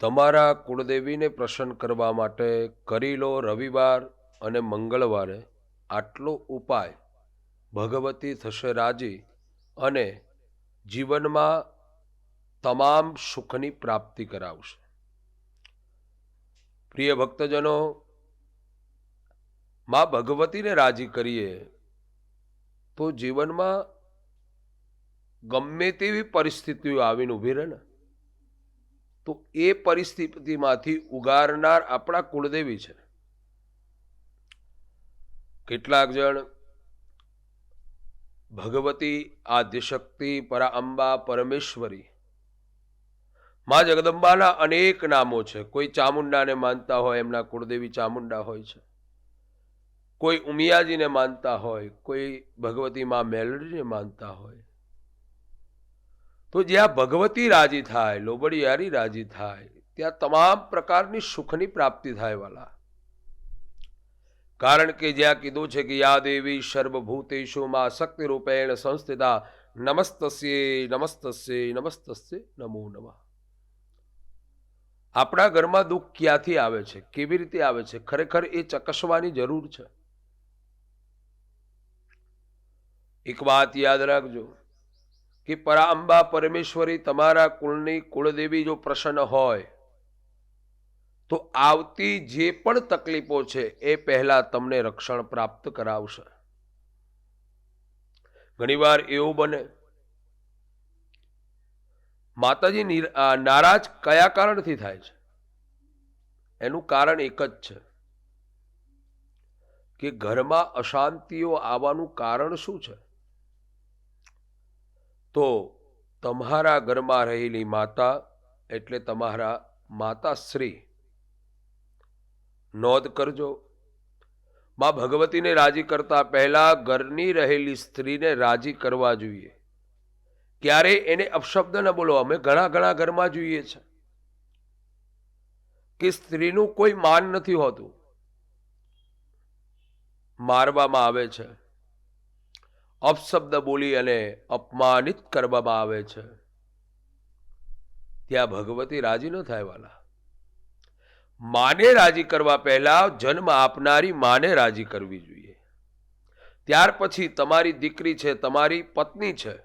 તમારા કુળદેવીને પ્રસન્ન કરવા માટે કરી લો રવિવાર અને મંગળવારે આટલો ઉપાય ભગવતી થશે રાજી અને જીવનમાં તમામ સુખની પ્રાપ્તિ કરાવશે. પ્રિય ભક્તજનો, માં ભગવતીને રાજી કરીએ તો જીવનમાં ગમે તેવી પરિસ્થિતિઓ આવીને ઊભી રહે ને. તો એ પરિસ્થિતિમાંથી ઉગારનાર આપણા કુળદેવી છે. કેટલાક જણ ભગવતી આદ્યશક્તિ પરા અંબા પરમેશ્વરી. માં જગદંબાના અનેક નામો છે. કોઈ ચામુંડાને માનતા હોય, એમના કુળદેવી ચામુંડા હોય છે. કોઈ ઉમિયાજીને માનતા હોય, કોઈ ભગવતી માં મેલડીને માનતા હોય. તો જ્યાં ભગવતી રાજી થાય, લોબડિયારી રાજી થાય, ત્યાં તમામ પ્રકારની સુખની પ્રાપ્તિ થાય વાલા. કારણ કે જ્યાં કીધું છે કે, યા દેવી સર્વભૂતેષુ માં શક્તિ રૂપેણ સંસ્થિતા, નમસ્તસ્ય નમસ્તસ્ય નમસ્તસ્ય નમો નમઃ. આપણા ઘરમાં દુઃખ ક્યાંથી આવે છે? કેવી રીતે આવે છે? ખરેખર એ ચકસવાની જરૂર છે. એક વાત યાદ રાખજો. કે પરાંબા પરમેશ્વરી તમારા કુળની કુળદેવી જો પ્રસન્ન હોય, તો આવતી જે પણ તકલીફો છે, એ પહેલા તમને રક્ષણ પ્રાપ્ત કરાવશે. ઘણીવાર એવું બને, માતાજી નારાજ કયા કારણથી થાય છે? એનું કારણ એક જ છે, કે ઘરમાં અશાંતિઓ આવવાનું કારણ શું છે? તો તમારા ઘરમાં રહેલી માતા એટલે તમારા માતાશ્રી. નોંધ કરજો. માં ભગવતીને રાજી કરતા પહેલાં ઘરની રહેલી સ્ત્રીને રાજી કરવા જોઈએ. ક્યારે એને અપશબ્દ ન બોલો, અમે ઘણા ઘણા ઘરમાં જોઈએ છે. કે સ્ત્રીનું કોઈ માન નથી હોતું. મારવામાં આવે છે. અપશબ્દ બોલી અને અપમાનિત કરવામાં આવે છે. ત્યાં ભગવતી રાજી ન થાય વાલા. માને રાજી કરવા પહેલા જન્મ આપનારી માને રાજી કરવી જોઈએ. ત્યાર પછી તમારી દીકરી છે, તમારી પત્ની છે.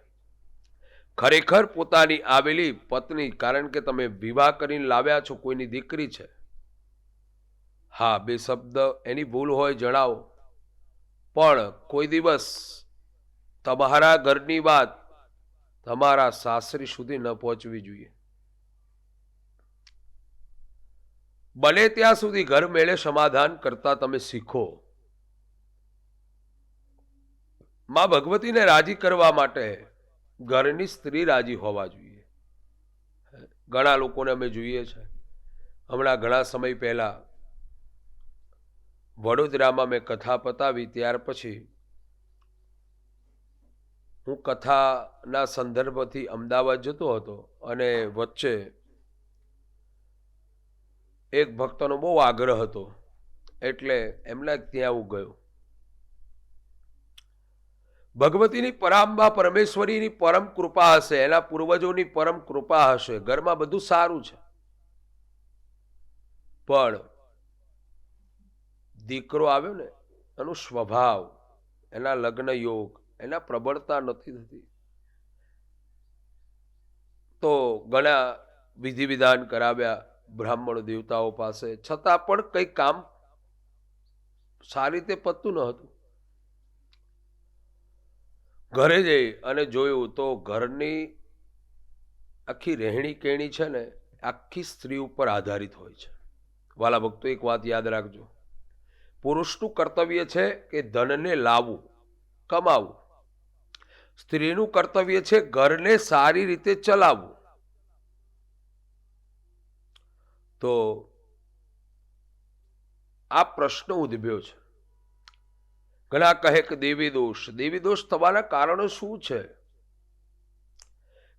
ખરેખર પોતાની આવેલી પત્ની, કારણ કે તમે વિવાહ કરીને લાવ્યા છો, કોઈની દીકરી છે. હા, બે શબ્દ એની ભૂલ હોય જણાવો. પણ કોઈ દિવસ તમારા ઘરની વાત તમારા સાસરી સુધી ન પહોંચવી જોઈએ. બને ત્યાં સુધી ઘર મેળે સમાધાન કરતા તમે શીખો. માં ભગવતીને રાજી કરવા માટે ઘરની સ્ત્રી રાજી હોવા જોઈએ. ઘણા લોકોને અમે જોઈએ છે. હમણાં ઘણા સમય પહેલા વડોદરામાં મેં કથા પતાવી, ત્યાર પછી હું કથાના સંદર્ભથી અમદાવાદ જતો હતો અને વચ્ચે એક ભક્તનો બહુ આગ્રહ હતો. એટલે એમના ત્યાં હું ગયો. ભગવતીની પરાંબા પરમેશ્વરીની પરમ કૃપા હશે, એના પૂર્વજોની પરમ કૃપા હશે. ઘરમાં બધું સારું છે. પણ દીકરો આવ્યો ને, એનો સ્વભાવ, એના લગ્ન યોગ એના પ્રબળતા નથી થતી. તો ઘણા વિધિ વિધાન કરાવ્યા બ્રાહ્મણ દેવતાઓ પાસે. છતાં પણ કંઈ કામ સારી રીતે પતતું ન હતું. ઘરે જઈ અને જોયું તો ઘરની આખી રહેણી કેણી છે ને, આખી સ્ત્રી ઉપર આધારિત હોય છે. વાલા ભક્તો, એક વાત યાદ રાખજો. પુરુષનું કર્તવ્ય છે કે ધનને લાવવું, કમાવું. સ્ત્રીનું કર્તવ્ય છે ઘરને સારી રીતે ચલાવવું. તો આ પ્રશ્ન ઉદ્ભવ્યો છે. ઘણા કહે કે દેવી દોષ. દેવી દોષ થવાના કારણો શું છે?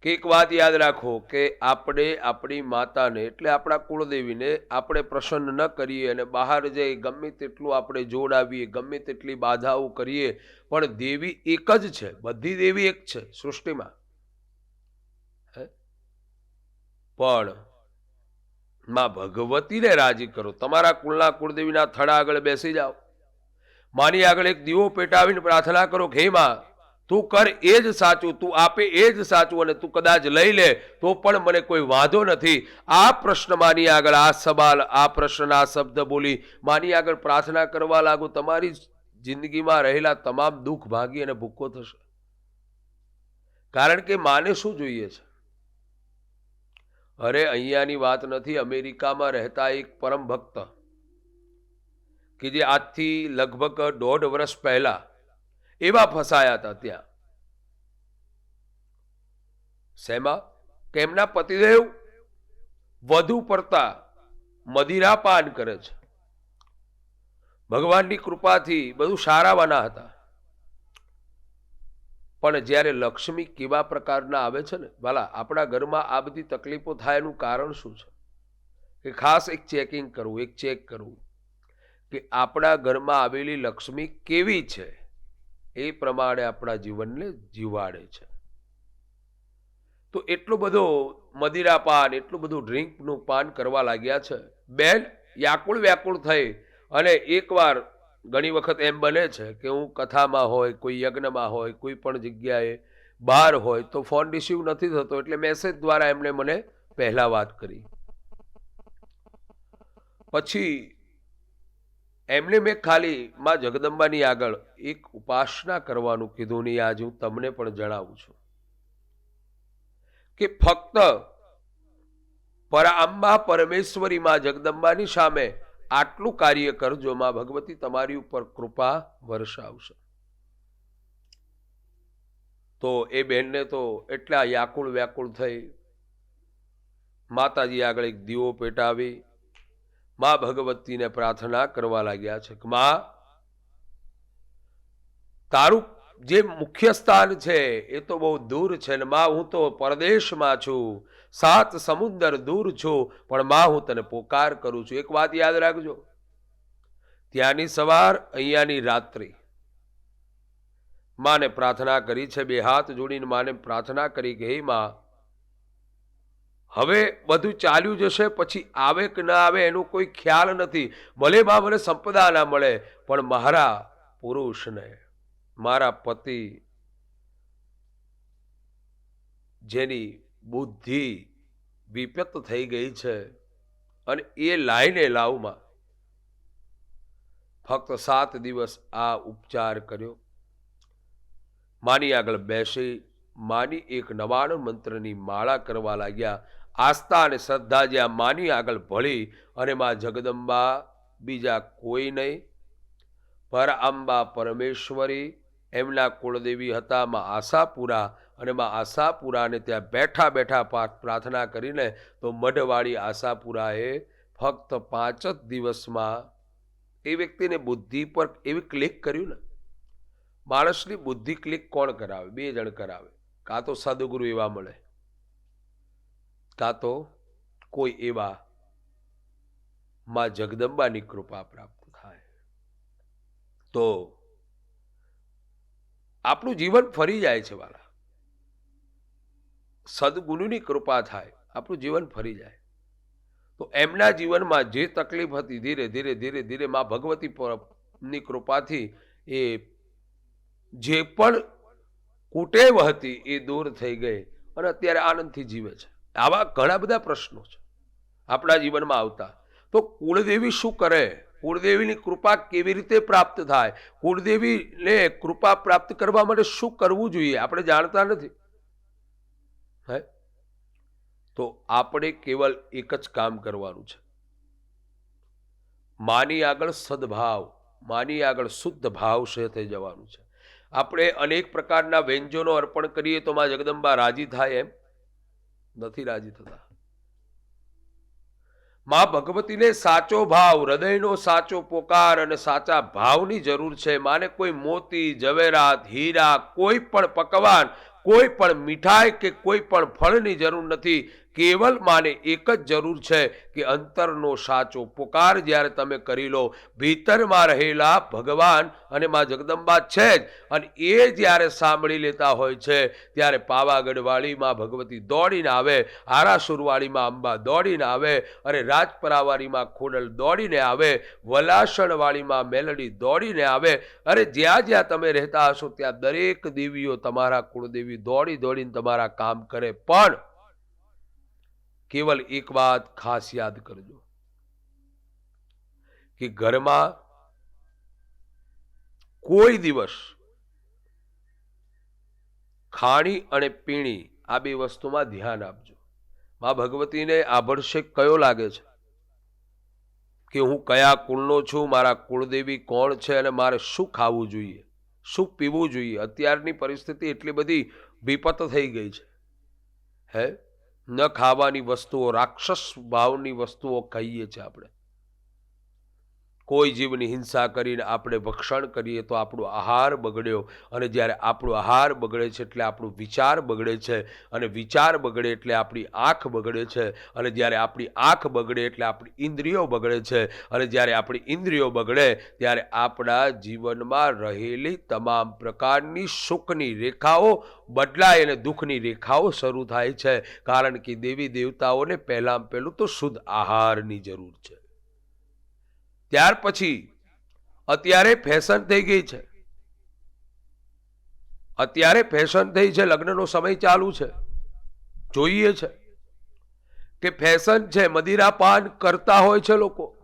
કે એક વાત યાદ રાખો કે આપણે આપણી માતાને, એટલે આપણા કુળદેવીને આપણે પ્રસન્ન ન કરીએ અને બહાર જઈ ગમે તેટલું આપણે જોડાવીએ, ગમે તેટલી બાધાઓ કરીએ, પણ દેવી એક જ છે, બધી દેવી એક છે સૃષ્ટિમાં? પણ માં ભગવતીને રાજી કરો, તમારા કુળના કુળદેવીના થડા આગળ બેસી જાઓ માની આગળ એક દીવો પેટાવીને પ્રાર્થના કરો કે, હે માં તું કર એ જ સાચું, તું આપે એ જ સાચું અને તું કદાચ લઈ લે, તો પણ મને કોઈ વાંધો નથી. આ પ્રશ્ન માની આગળ, આ સવાલ, આ પ્રશ્ન આ શબ્દ બોલી માની આગળ પ્રાર્થના કરવા લાગો, તમારી જિંદગીમાં રહેલા તમામ દુઃખ ભાગી અને ભૂખો થશે. કારણ કે માને શું જોઈએ છે? અરે, અહીંયાની વાત નથી, અમેરિકામાં રહેતા એક પરમ ભક્ત, કે જે આજથી લગભગ દોઢ વર્ષ પહેલા એવા ફસાયા હતા ત્યાં. શેમાં? કે એમના પતિદેવ? વધુ પડતા મદિરા પાન કરે છે. ભગવાનની કૃપાથી બધું સારાવાના હતા. પણ જ્યારે લક્ષ્મી કેવા પ્રકારના આવે છે ને ભલા આપણા ઘરમાં આ બધી તકલીફો થાય એનું કારણ શું છે? કે ખાસ એક ચેકિંગ કરવું એક ચેક કરવું કે આપણા ઘરમાં આવેલી લક્ષ્મી કેવી છે? એ પ્રમાણે આપણા જીવનને જીવાડે છે. તો એટલો બધો મદિરા પાન, એટલું બધું ડ્રિંકનું પાન કરવા લાગ્યા છે. બેન, વ્યાકુળ વ્યાકુળ થઈ અને એકવાર ઘણી વખત એમ બને છે કે હું કથામાં હોય, કોઈ યજ્ઞમાં હોય, કોઈ પણ જગ્યાએ બહાર હોય તો ફોન રિસીવ નથી થતો એટલે મેસેજ દ્વારા એમણે મને પહેલાં વાત કરી. પછી એમને મેં ખાલી માં જગદંબાની આગળ એક ઉપાસના કરવાનું કીધું ને આજે હું તમને પણ જણાવું છું. કે ફક્ત પરાંબા પરમેશ્વરી માં જગદંબાની સામે આટલું કાર્ય કરજો, માં ભગવતી, તમારી ઉપર કૃપા વર્ષાવશે. તો એ બેનને તો એટલા વ્યાકુળ વ્યાકુળ થઈ, માતાજી આગળ એક દીવો પેટાવી મા ભગવતીને પ્રાર્થના કરવા લાગ્યા છે કે, મા, તારું જે મુખ્ય સ્થાન છે એ તો બહુ દૂર છે ને મા, હું તો પરદેશમાં છું. સાત સમુદર દૂર છું, પણ મા, હું તને પોકાર કરું છું. એક વાત યાદ રાખજો. ત્યાંની સવાર, અહીંયાની રાત્રિ. માને પ્રાર્થના કરી છે, બે હાથ જોડીને માને પ્રાર્થના કરી કે, હે માં હવે બધું ચાલ્યું જશે, પછી આવે કે ના આવે એનો કોઈ ખ્યાલ નથી. ભલે બા મને સંપદા ના મળે, પણ મારા પુરુષને, મારા પતિ જેની બુદ્ધિ વિપત થઈ ગઈ છે અને એ લાઈને લાવમાં ફક્ત સાત દિવસ આ ઉપચાર કર્યો. માની આગળ બેસી, માની એક નવાણું મંત્રની માળા કરવા લાગ્યા. આસ્થા અને શ્રદ્ધા જ્યાં માની આગળ ભળી અને મા જગદંબા બીજા કોઈ નહીં. પર અંબા પરમેશ્વરી, એમના કુળદેવી હતા, માં આશાપુરા અને માં આશાપુરાને ત્યાં બેઠા બેઠા પ્રાર્થના કરીને તો મઢવાળી આશાપુરાએ ફક્ત પાંચ જ દિવસમાં એ વ્યક્તિને બુદ્ધિ પર એવી ક્લિક કર્યું ને. માણસની બુદ્ધિ ક્લિક કોણ કરાવે? બે જણ કરાવે. કાં તો સદગુરુ એવા મળે. કાં તો કોઈ એવા માં જગદંબાની કૃપા પ્રાપ્ત થાય. તો આપણું જીવન ફરી જાય છે વાળા સદગુરુની કૃપા થાય, આપણું જીવન ફરી જાય. તો એમના જીવનમાં જે તકલીફ હતી ધીરે ધીરે ધીરે ધીરે માં ભગવતી ની કૃપાથી એ જે પણ કુટેવ હતી એ દૂર થઈ ગઈ અને અત્યારે આનંદથી જીવે છે. આવા ઘણા બધા પ્રશ્નો છે. આપણા જીવનમાં આવતા. તો કુળદેવી શું કરે? કુળદેવીની કૃપા કેવી રીતે પ્રાપ્ત થાય? કુળદેવીને કૃપા પ્રાપ્ત કરવા માટે શું કરવું જોઈએ? આપણે જાણતા નથી. હે? તો આપણે કેવલ એક જ કામ કરવાનું છે. માની આગળ સદભાવ, માની આગળ શુદ્ધ ભાવ છે થઈ જવાનું છે. આપણે અનેક પ્રકારના વ્યંજનો અર્પણ કરીએ તો માં જગદંબા રાજી થાય એમ. નથી રાજી થતા. માં ભગવતીને સાચો ભાવ, હૃદયનો સાચો પોકાર અને સાચા ભાવની જરૂર છે. માને કોઈ મોતી જવેરાત હીરા, કોઈ પણ પકવાન, કોઈ પણ મીઠાઈ કે કોઈ પણ ફળની જરૂર નથી. કેવલ માને એક જ જરૂર છે કે અંતરનો સાચો પુકાર જ્યારે તમે કરી લો, ભીતરમાં રહેલા ભગવાન અને માં જગદંબા છે જ. અને એ જ્યારે સાંભળી લેતા હોય છે, ત્યારે પાવાગઢવાળીમાં ભગવતી દોડીને આવે આરાસુરવાળીમાં અંબા દોડીને આવે અને રાજપરાવાળીમાં ખોડલ દોડીને આવે, વલાસણવાળીમાં મેલડી દોડીને આવે. અરે જ્યાં જ્યાં તમે રહેતા હશો, ત્યાં દરેક દેવીઓ તમારા કુળદેવી દોડી દોડીને તમારા કામ કરે. પણ કેવલ એક વાત ખાસ યાદ કરજો કે ઘરમાં કોઈ દિવસ ખાણી અને પીણી આ બે વસ્તુમાં ધ્યાન આપજો. મા ભગવતીને આભડશેક કયો લાગે છે? કે હું કયા કુળનો છું? મારા કુળદેવી કોણ છે? અને મારે શું ખાવું જોઈએ? શું પીવું જોઈએ? અત્યારની પરિસ્થિતિ એટલી બધી વિપત થઈ ગઈ છે. હે? ન ખાવાની વસ્તુઓ રાક્ષસ ભાવની વસ્તુઓ ખાઈએ છીએ આપણે. કોઈ જીવની હિંસા કરીને આપણે ભક્ષણ કરીએ તો આપણો આહાર બગડ્યો. અને જ્યારે આપણો આહાર બગડે છે એટલે આપણો વિચાર બગડે છે. અને વિચાર બગડે એટલે આપણી આંખ બગડે છે. અને જ્યારે આપણી આંખ બગડે એટલે આપણી ઇન્દ્રિયો બગડે છે. અને જ્યારે આપણી ઇન્દ્રિયો બગડે ત્યારે આપણા જીવનમાં રહેલી તમામ પ્રકારની સુખની રેખાઓ બદલાય અને દુઃખની રેખાઓ શરૂ થાય છે. કારણ કે દેવી દેવતાઓને પહેલાં પહેલું તો શુદ્ધ આહારની જરૂર છે. ત્યાર પછી અત્યારે ફેશન થઈ ગઈ છે. અત્યારે ફેશન થઈ છે, લગ્નનો સમય ચાલુ છે. જોઈએ છે કે ફેશન છે મદિરા પાન કરતા હોય છે લોકો.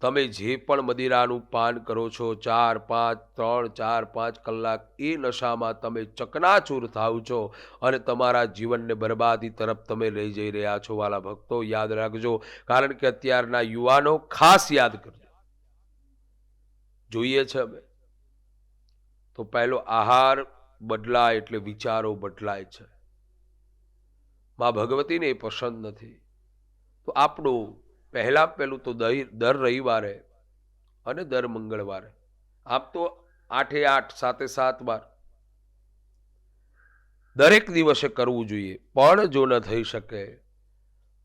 તમે જે પણ મદિરાનું પાન કરો છો, ચાર, પાંચ, ત્રણ, ચાર, પાંચ કલાક એ નશામાં તમે ચકનાચૂર થાવ છો અને તમારા જીવનને બરબાદી તરફ તમે લઈ જઈ રહ્યા છો. વાલા ભક્તો, યાદ રાખજો, કારણ કે અત્યારના યુવાનો ખાસ યાદ કરજો. જોઈએ છે અમે. તો પહેલો આહાર બદલાય એટલે વિચારો બદલાય છે. મા ભગવતીને એ પસંદ નથી. તો આપણું પહેલાં પહેલું તો દર રવિવારે અને દર મંગળવારે. આપ તો આઠે આઠ, સાતે સાત વાર દરેક દિવસે કરવું જોઈએ. પણ જો ન થઈ શકે,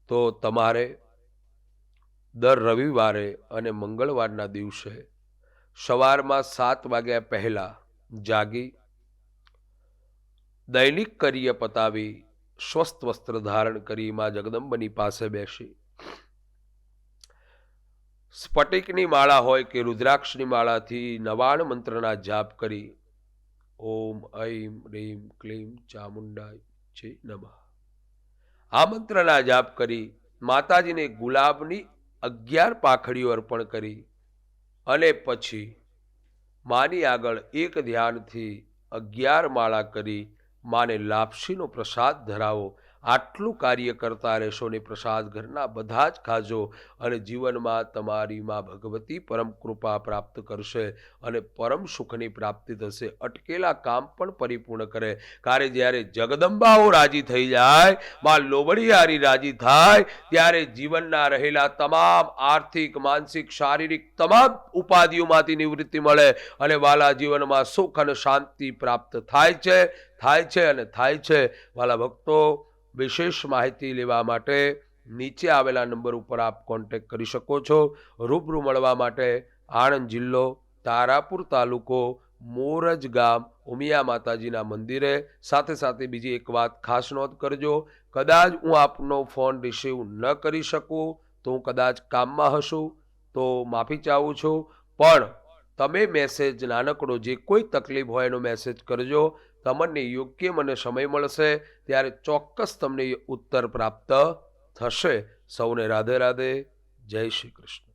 તો તમારે દર રવિવારે અને મંગળવારના દિવસે સવારમાં સાત વાગ્યા પહેલા જાગી, દૈનિક કરીએ પતાવી, સ્વસ્થ વસ્ત્ર ધારણ કરી માં જગદંબની પાસે બેસી. સ્ફટિકની માળા હોય કે રુદ્રાક્ષની માળાથી નવાણ મંત્રના જાપ કરી ઓમ, ઐમ, રીમ, ક્લીમ, ચામુંડાય છે નમઃ. આ મંત્રના જાપ કરી માતાજીને ગુલાબની અગિયાર પાખડીઓ અર્પણ કરી અને પછી માની આગળ એક ધ્યાનથી અગિયાર માળા કરી માને લાપસીનો પ્રસાદ ધરાવો આટલું કાર્ય કરતા રહેશો ને પ્રસાદ ઘરના બધા જ ખાજો અને જીવનમાં તમારી માં ભગવતી પરમ કૃપા પ્રાપ્ત કરશે અને પરમ સુખની પ્રાપ્તિ થશે. અટકેલા કામ પણ પરિપૂર્ણ કરે. કારણ જ્યારે જગદંબાઓ રાજી થઈ જાય, માં લોબડિયારી રાજી થાય, ત્યારે જીવનના રહેલા તમામ આર્થિક, માનસિક, શારીરિક તમામ ઉપાધિઓમાંથી નિવૃત્તિ મળે અને વાલા જીવનમાં સુખ અને શાંતિ પ્રાપ્ત થાય છે થાય છે અને થાય છે. વાલા ભક્તો વિશેષ માહિતી લેવા માટે નીચે આવેલા નંબર ઉપર આપ કોન્ટેક કરી શકો છો. રૂબરૂ મળવા માટે આણંદ જિલ્લો, તારાપુર તાલુકો, મોરજ ગામ, ઉમિયા માતાજીના મંદિરે. સાથે સાથે બીજી એક વાત ખાસ નોંધ કરજો. કદાચ હું આપનો ફોન રિસીવ ન કરી શકું, તો હું કદાચ કામમાં હશું, તો માફી ચાહું છું. પણ તમે મેસેજ નાનકડો જે કોઈ તકલીફ હોય એનો મેસેજ કરજો. તમને યોગ્ય મને સમય મળશે, ત્યારે ચોક્કસ તમને ઉત્તર પ્રાપ્ત થશે. સૌને રાધે રાધે. જય શ્રી કૃષ્ણ.